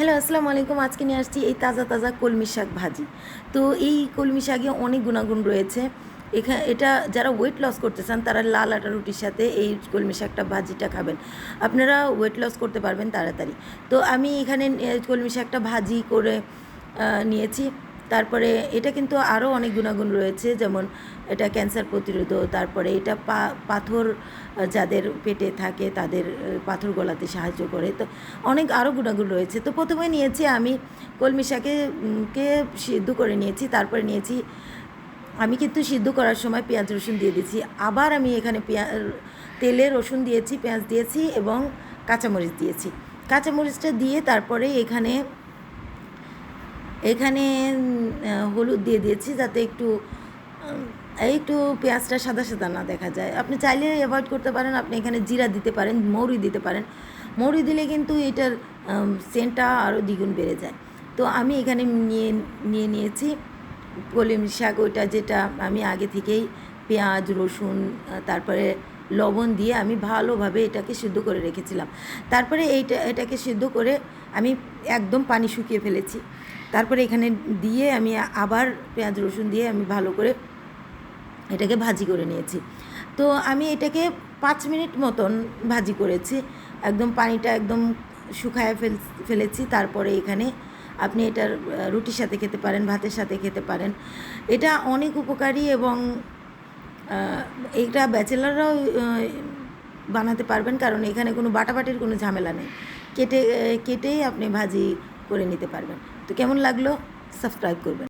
Hello, আসসালামু আলাইকুম। আজকে নিয়ে আসছি এই তাজা তাজা কলমি শাক ভাজি। তো এই কলমি শাকে অনেক গুণাগুণ রয়েছে। এখানে এটা যারা ওয়েট লস করতে চান, তারা লাল আটা রুটির সাথে এই কলমি শাকটা ভাজিটা খাবেন। আপনারা ওয়েট লস করতে পারবেন তাড়াতাড়ি। তো আমি এখানে কলমি শাকটা ভাজি করে নিয়েছি। তারপরে এটা কিন্তু আরও অনেক গুণাগুণ রয়েছে, যেমন এটা ক্যান্সার প্রতিরোধ তারপরে এটা পাথর যাদের পেটে থাকে তাদের পাথর গলাতে সাহায্য করে। তো অনেক আরও গুণাগুণ রয়েছে। তো প্রথমে নিয়েছি আমি কলমি শাকে কে সিদ্ধ করে নিয়েছি, তারপরে নিয়েছি আমি কিন্তু সিদ্ধ করার সময় পেঁয়াজ, রসুন দিয়ে দিয়েছি। আবার আমি এখানে পেঁয়া, তেলে রসুন দিয়েছি, পেঁয়াজ দিয়েছি এবং কাঁচামরিচ দিয়েছি। কাঁচামরিচটা দিয়ে তারপরে এখানে এখানে হলুদ দিয়ে দিয়েছি যাতে একটু একটু পেঁয়াজটা সাদা সাদা না দেখা যায়। আপনি চাইলে অ্যাভয়েড করতে পারেন, আপনি এখানে জিরা দিতে পারেন, মৌরি দিতে পারেন। মৌরি দিলে কিন্তু এটার সেন্টটা আরও দ্বিগুণ বেড়ে যায়। তো আমি এখানে নিয়ে নিয়ে নিয়েছি কলিম শাক, ওইটা যেটা আমি আগে থেকেই পেঁয়াজ, রসুন তারপরে লবণ দিয়ে আমি ভালোভাবে এটাকে সিদ্ধ করে রেখেছিলাম। তারপরে এইটা, এটাকে সিদ্ধ করে আমি একদম পানি শুকিয়ে ফেলেছি। তারপরে এখানে দিয়ে আমি আবার পেঁয়াজ, রসুন দিয়ে আমি ভালো করে এটাকে ভাজি করে নিয়েছি। তো আমি এটাকে পাঁচ মিনিট মতন ভাজি করেছি। একদম পানিটা একদম শুকায় ফেল, ফেলেছি। তারপরে এখানে আপনি এটার, রুটির সাথে খেতে পারেন, ভাতের সাথে খেতে পারেন। এটা অনেক উপকারী এবং এটা ব্যাচেলাররাও বানাতে পারবেন, কারণ এখানে কোনো বাটাবাটির কোনো ঝামেলা নেই। কেটে কেটেই আপনি ভাজি করে নিতে পারবেন। তো কেমন লাগল? সাবস্ক্রাইব করবেন।